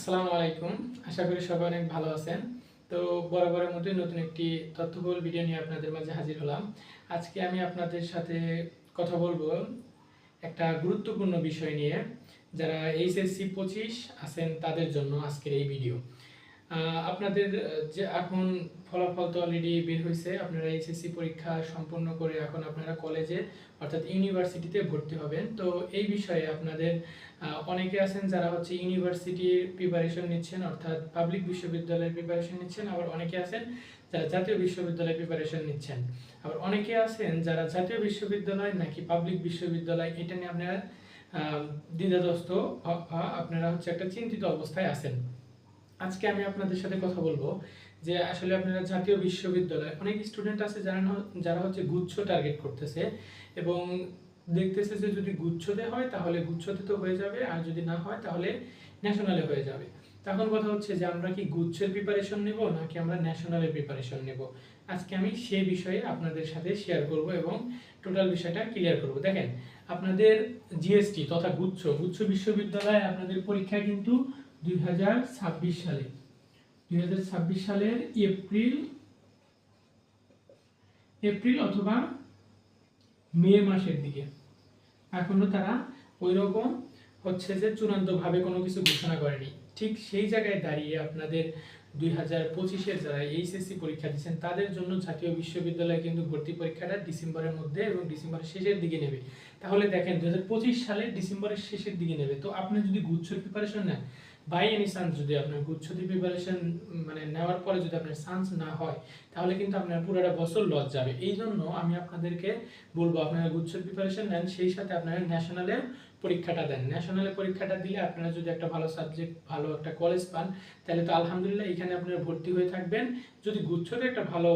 আসসালামু আলাইকুম। আশা করি সবাই অনেক ভালো আছেন। তো বরাবরের মতোই নতুন একটি তথ্যবহুল ভিডিও নিয়ে আপনাদের মাঝে হাজির হলাম। আজকে আমি আপনাদের সাথে কথা বলব একটা গুরুত্বপূর্ণ বিষয় নিয়ে। যারা এইচএসসি পঁচিশ আছেন তাদের জন্য আজকের এই ভিডিও। আপনাদের যে এখন ফলাফল তো অলরেডি বের হয়েছে আপনারা এইচএসসি পরীক্ষা সম্পন্ন করে এখন আপনারা কলেজে অর্থাৎ ইউনিভার্সিটিতে ভর্তি হবেন। তো এই বিষয়ে আপনাদের অনেকে আছেন যারা হচ্ছে ইউনিভার্সিটির প্রিপারেশন নিচ্ছেন, অর্থাৎ পাবলিক বিশ্ববিদ্যালয়ের প্রিপারেশন নিচ্ছেন, আবার অনেকে আছেন যারা জাতীয় বিশ্ববিদ্যালয়ের প্রিপারেশন নিচ্ছেন। আবার অনেকে আছেন যারা জাতীয় বিশ্ববিদ্যালয় নাকি পাবলিক বিশ্ববিদ্যালয়, এটা নিয়ে আপনারা অ- আপনারা হচ্ছে একটা চিন্তিত অবস্থায় আছেন। আজকে আমি আপনাদের সাথে কথা বলব যে আসলে আপনারা জাতীয় বিশ্ববিদ্যালয়, অনেক স্টুডেন্ট আছে যারা যারা হচ্ছে গুচ্ছ টার্গেট করতেছে এবং দেখতেছে যে যদি গুচ্ছতে হয় তাহলে গুচ্ছতে তো হয়ে যাবে, আর যদি না হয় তাহলে ন্যাশনালে হয়ে যাবে। তখন কথা হচ্ছে যে আমরা কি গুচ্ছের প্রিপারেশন নেব নাকি আমরা ন্যাশনালের প্রিপারেশন নেব? আজকে আমি সেই বিষয়ে আপনাদের সাথে শেয়ার করব এবং টোটাল বিষয়টা ক্লিয়ার করব। দেখেন, আপনাদের জিএসটি তথা গুচ্ছ গুচ্ছ বিশ্ববিদ্যালয়ে আপনাদের পরীক্ষা কিন্তু দুই হাজার ছাব্বিশ সালে। দুই হাজার ছাব্বিশ সালের এপ্রিল এপ্রিল অথবা মে মাসের দিকে। এখনও তারা ওই রকম হচ্ছে যে চূড়ান্তভাবে কোনো কিছু ঘোষণা করেনি। ঠিক সেই জায়গায় দাঁড়িয়ে আপনাদের দুই হাজার পঁচিশের যারা এইচএসসি পরীক্ষা দিচ্ছেন, তাদের জন্য জাতীয় বিশ্ববিদ্যালয়ে কিন্তু ভর্তি পরীক্ষাটা ডিসেম্বরের মধ্যে এবং ডিসেম্বরের শেষের দিকে নেবে। তাহলে দেখেন দু হাজার পঁচিশ সালে ডিসেম্বরের শেষের দিকে নেবে। তো আপনি যদি গুচ্ছর প্রিপারেশন নেন বাই এনি চান্স যদি আপনার গুচ্ছতি প্রিপারেশন মানে নেওয়ার পরে যদি আপনার চান্স না হয়, তাহলে কিন্তু আপনার পুরোটা বছর লস যাবে। এই জন্য আমি আপনাদেরকে বলব, আপনারা গুচ্ছর প্রিপারেশন নেন, সেই সাথে আপনারা ন্যাশনালে পরীক্ষাটা দেন। ন্যাশনালে পরীক্ষাটা দিলে আপনারা যদি একটা ভালো সাবজেক্ট ভালো একটা কলেজ পান, তাহলে তো আলহামদুলিল্লাহ এখানে আপনারা ভর্তি হয়ে থাকবেন। যদি গুচ্ছতে একটা ভালো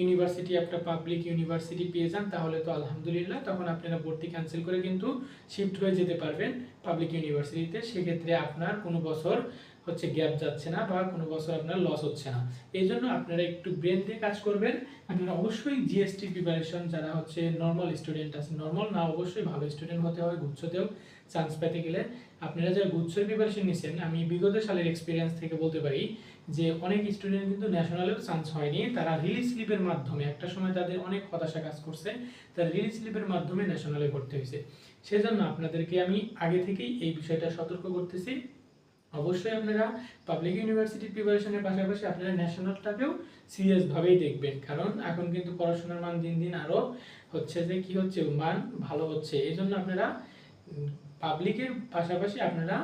ইউনিভার্সিটি একটা পাবলিক ইউনিভার্সিটি পেয়ে যান, তাহলে তো আলহামদুলিল্লাহ তখন আপনারা ভর্তি ক্যান্সেল করে কিন্তু শিফট হয়ে যেতে পারবেন পাবলিক ইউনিভার্সিটিতে সেক্ষেত্রে আপনার কোনো বছর হচ্ছে গ্যাপ যাচ্ছে না বা কোনো বছর আপনার লস হচ্ছে না। এই জন্য আপনারা একটু ব্রেন দিয়ে কাজ করবেন। আপনারা অবশ্যই জিএসটি প্রিপারেশন যারা হচ্ছে নর্মাল স্টুডেন্ট আছে নর্মাল না, অবশ্যই ভালো স্টুডেন্ট হতে হয় গুচ্ছতেও চান্স পেতে গেলে। আপনারা যারা গুচ্ছের প্রিপারেশন নিচ্ছেন আমি বিগত সালের এক্সপিরিয়েন্স থেকে বলতে পারি যে অনেক স্টুডেন্ট কিন্তু ন্যাশনালেও চান্স হয়নি। তারা রিলিজ স্লিপের মাধ্যমে, একটা সময় তাদের অনেক হতাশা কাজ করছে, তারা রিলিজ স্লিপের মাধ্যমে ন্যাশনালে ভর্তি হয়েছে। সেজন্য আপনাদেরকে আমি আগে থেকেই এই বিষয়টা সতর্ক করতেছি। অবশ্যই আপনারা পাবলিক ইউনিভার্সিটি প্রিপারেশনের পাশাপাশি আপনারা ন্যাশনালটাকেও সিরিয়াস ভাবেই দেখবেন। কারণ এখন কিন্তু পড়াশোনার মান দিন দিন আরও হচ্ছে যে কি হচ্ছে, মান ভালো হচ্ছে। এই জন্য আপনারা পাবলিকের পাশাপাশি আপনারা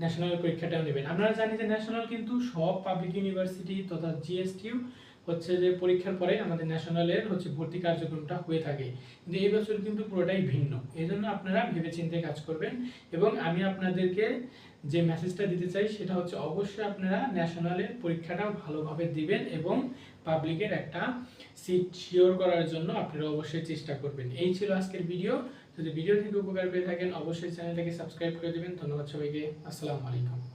ন্যাশনাল পরীক্ষাটাও নেবেন। আপনারা জানি যে ন্যাশনাল কিন্তু সব পাবলিক ইউনিভার্সিটি তথা জিএসটিও হচ্ছে যে পরীক্ষার পরে আমাদের ন্যাশনালের হচ্ছে ভর্তি কার্যক্রমটা হয়ে থাকে। কিন্তু এই বছর কিন্তু পুরোটাই ভিন্ন। এই জন্য আপনারা ভেবেচিন্তে কাজ করবেন এবং আমি আপনাদেরকে যে মেসেজটা দিতে চাই, সেটা হচ্ছে অবশ্যই আপনারা ন্যাশনালের পরীক্ষাটা ভালোভাবে দিবেন এবং পাবলিকের একটা সিট শিওর করার জন্য আপনারা অবশ্যই চেষ্টা করবেন। এই ছিল আজকের ভিডিও যদি ভিডিও থেকে উপকার পেয়ে থাকেন, অবশ্যই চ্যানেলটাকে সাবস্ক্রাইব করে দেবেন। ধন্যবাদ সবাইকে। আসসালামু আলাইকুম।